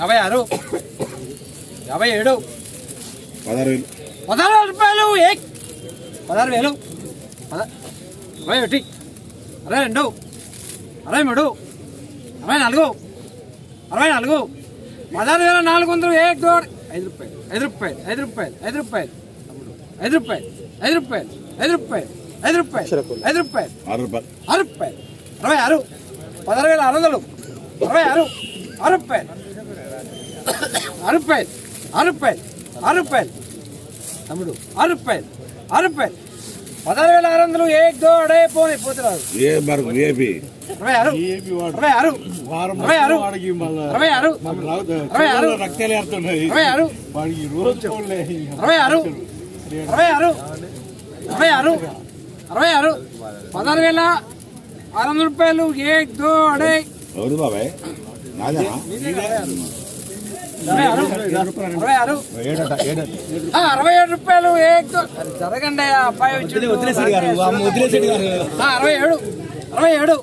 యాభై ఆరు. యాభై ఏడు. పదహారు వేలు. పదహారు రూపాయలు పదహారు వేలు. పద అరవై ఒకటి. అరవై రెండు. అరవై మూడు. అరవై నాలుగు. అరవై నాలుగు. పదహారు వేల నాలుగు వందలు ఏక్ దోడ్ ఐదు రూపాయలు. ఐదు రూపాయలు. ఐదు రూపాయలు. ఐదు రూపాయలు. ఐదు రూపాయలు. ఐదు రూపాయలు. ఐదు రూపాయలు. ఐదు రూపాయలు ఐదు రూపాయలు ఆరు రూపాయలు ఆరు రూపాయలు అరవై ఆరు పదహారు వేల ఆరు వందలు అరవై ఆరు ఆరు రూపాయలు ఆరు రూపాయలు ఆరు రూపాయలు ఆరు రూపాయలు తమ్ముడు ఆరు రూపాయలు ఆరు రూపాయలు పదహారు వేల ఆరు వందలు ఏ దోడే పోనీ పోతున్నారు ఏ మరి విఐపి అరవై ఆరు అరవై ఆరు అరవై ఆరు అరవై ఆరు అరవై ఆరు అరవై ఆరు. అరవై ఆరు అరవై ఆరు అరవై ఆరు అరవై ఆరు. పదహారు వేల ఆరు వందల రూపాయలు. ఏ దో అడే. బాబాయ్? అరవై ఏడు? రూపాయలు. జరగండి అరవై ఏడు. అరవై ఏడు.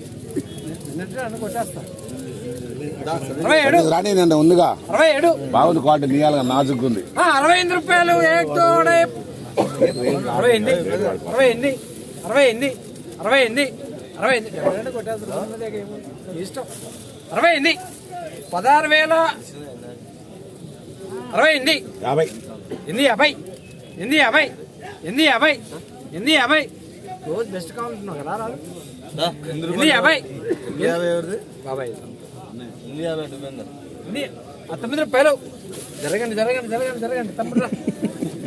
రాణి ఉందిగా? అరవై ఏడు. బాగుంది క్వాలిటీ నీయాలిగా నాజుగ్గా ఉంది అరవై ఎనిమిది రూపాయలు. అరవై ఎనిమిది. అరవై ఎనిమిది. అరవై ఎనిమిది అరవై ఎనిమిది అరవై ఎనిమిది. కొట్టేస్తారు. ఇష్టం. అరవై ఎనిమిది పదహారు వేల అరవై ఎనిమిది. యాభై. ఎనిమిది యాభై ఎనిమిది యాభై ఎనిమిది యాభై ఎనిమిది యాభై. రోజు బెస్ట్ కావాలంటున్నావు కదా రాదు. ఎనిమిది యాభై. బాబాయ్. ఎనిమిది ఆ తొమ్మిది రూపాయలు జరగండి జరగండి జరగండి జరగండి తమ్ముడు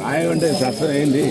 రాయమంటే సత్యం అయింది